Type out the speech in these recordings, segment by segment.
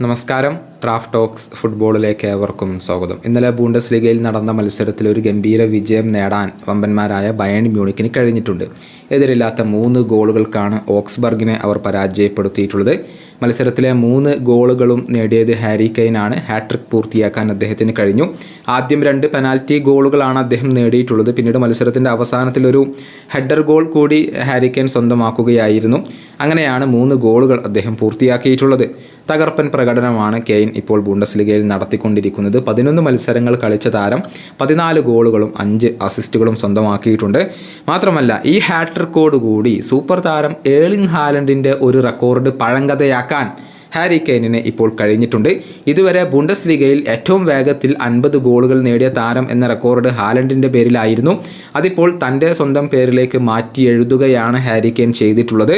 നമസ്കാരം. ട്രാഫ് ടോക്സ് ഫുട്ബോളിലേക്ക് ഏവർക്കും സ്വാഗതം. ഇന്നലെ ബൂണ്ടസ് ലീഗയിൽ നടന്ന മത്സരത്തിൽ ഒരു ഗംഭീര വിജയം നേടാൻ വമ്പന്മാരായ ബയൺ മ്യൂണിക്കിന് കഴിഞ്ഞിട്ടുണ്ട്. എതിരില്ലാത്ത മൂന്ന് ഗോളുകൾക്കാണ് ഓക്സ്ബർഗിനെ അവർ പരാജയപ്പെടുത്തിയിട്ടുള്ളത്. മത്സരത്തിലെ മൂന്ന് ഗോളുകളും നേടിയത് ഹാരി കെയ്നാണ്. ഹാട്രിക് പൂർത്തിയാക്കാൻ അദ്ദേഹത്തിന് കഴിഞ്ഞു. ആദ്യം രണ്ട് പെനാൽറ്റി ഗോളുകളാണ് അദ്ദേഹം നേടിയിട്ടുള്ളത്. പിന്നീട് മത്സരത്തിന്റെ അവസാനത്തിൽ ഒരു ഹെഡർ ഗോൾ കൂടി ഹാരി കെയ്ൻ സ്വന്തമാക്കുകയായിരുന്നു. അങ്ങനെയാണ് മൂന്ന് ഗോളുകൾ അദ്ദേഹം പൂർത്തിയാക്കിയിട്ടുള്ളത്. തകർപ്പൻ പ്രകടനമാണ് കെയ്ൻ ഇപ്പോൾ ബൂണ്ടസ്ലിഗയിൽ നടത്തിക്കൊണ്ടിരിക്കുന്നത്. പതിനൊന്ന് മത്സരങ്ങൾ കളിച്ച താരം പതിനാല് ഗോളുകളും അഞ്ച് അസിസ്റ്റുകളും സ്വന്തമാക്കിയിട്ടുണ്ട്. മാത്രമല്ല ഈ ഹാട്രിക്കോട് കൂടി സൂപ്പർ താരം ഏളിംഗ് ഹാലൻഡിന്റെ ഒരു റെക്കോർഡ് പഴങ്കഥയാക്കാൻ ഹാരി കെയ്നിന് ഇപ്പോൾ കഴിഞ്ഞിട്ടുണ്ട്. ഇതുവരെ ബുണ്ടസ് ലീഗയിൽ ഏറ്റവും വേഗത്തിൽ അൻപത് ഗോളുകൾ നേടിയ താരം എന്ന റെക്കോർഡ് ഹാലൻഡിന്റെ പേരിലായിരുന്നു. അതിപ്പോൾ തന്റെ സ്വന്തം പേരിലേക്ക് മാറ്റി എഴുതുകയാണ് ഹാരി കെയ്ൻ ചെയ്തിട്ടുള്ളത്.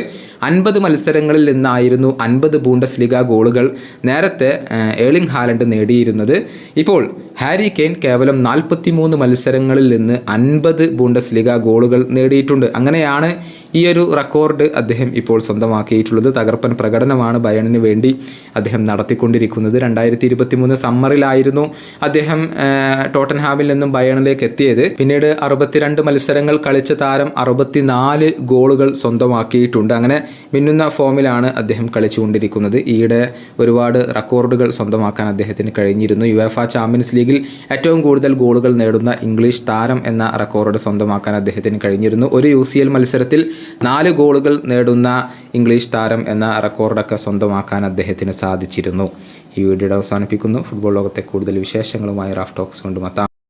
അൻപത് മത്സരങ്ങളിൽ നിന്നായിരുന്നു അൻപത് ബുണ്ടസ് ലീഗ ഗോളുകൾ നേരത്തെ ഏളിംഗ് ഹാലൻഡ് നേടിയിരുന്നത്. ഇപ്പോൾ ഹാരി കെയ്ൻ കേവലം നാൽപ്പത്തി മൂന്ന് മത്സരങ്ങളിൽ നിന്ന് അൻപത് ബുണ്ടസ് ലീഗ ഗോളുകൾ നേടിയിട്ടുണ്ട്. അങ്ങനെയാണ് ഈ ഒരു റെക്കോർഡ് അദ്ദേഹം ഇപ്പോൾ സ്വന്തമാക്കിയിട്ടുള്ളത് തകർപ്പൻ പ്രകടനമാണ് ബയണിന് വേണ്ടി അദ്ദേഹം നടത്തിക്കൊണ്ടിരിക്കുന്നത്. രണ്ടായിരത്തി ഇരുപത്തി മൂന്ന് സമ്മറിലായിരുന്നു അദ്ദേഹം ടോട്ടൻഹാമിൽ നിന്നും ബയണിലേക്ക് എത്തിയത്. പിന്നീട് അറുപത്തിരണ്ട് മത്സരങ്ങൾ കളിച്ച താരം അറുപത്തിനാല് ഗോളുകൾ സ്വന്തമാക്കിയിട്ടുണ്ട്. അങ്ങനെ മിന്നുന്ന ഫോമിലാണ് അദ്ദേഹം കളിച്ചുകൊണ്ടിരിക്കുന്നത്. ഈയിടെ ഒരുപാട് റെക്കോർഡുകൾ സ്വന്തമാക്കാൻ അദ്ദേഹത്തിന് കഴിഞ്ഞിരുന്നു. യുഎഫ ചാമ്പ്യൻസ് ലീഗിൽ ഏറ്റവും കൂടുതൽ ഗോളുകൾ നേടുന്ന ഇംഗ്ലീഷ് താരം എന്ന റെക്കോർഡ് സ്വന്തമാക്കാൻ അദ്ദേഹത്തിന് കഴിഞ്ഞിരുന്നു. ഒരു യു മത്സരത്തിൽ നാല് ഗോളുകൾ നേടുന്ന ഇംഗ്ലീഷ് താരം എന്ന റെക്കോർഡൊക്കെ സ്വന്തമാക്കാൻ അദ്ദേഹത്തിന് സാധിച്ചിരുന്നു. ഈ വീഡിയോയുടെ അവസാനിപ്പിക്കുന്നു. ഫുട്ബോൾ ലോകത്തെ കൂടുതൽ വിശേഷങ്ങളുമായി റാഫ് ടോക്സ് കൊണ്ടുമെത്താം.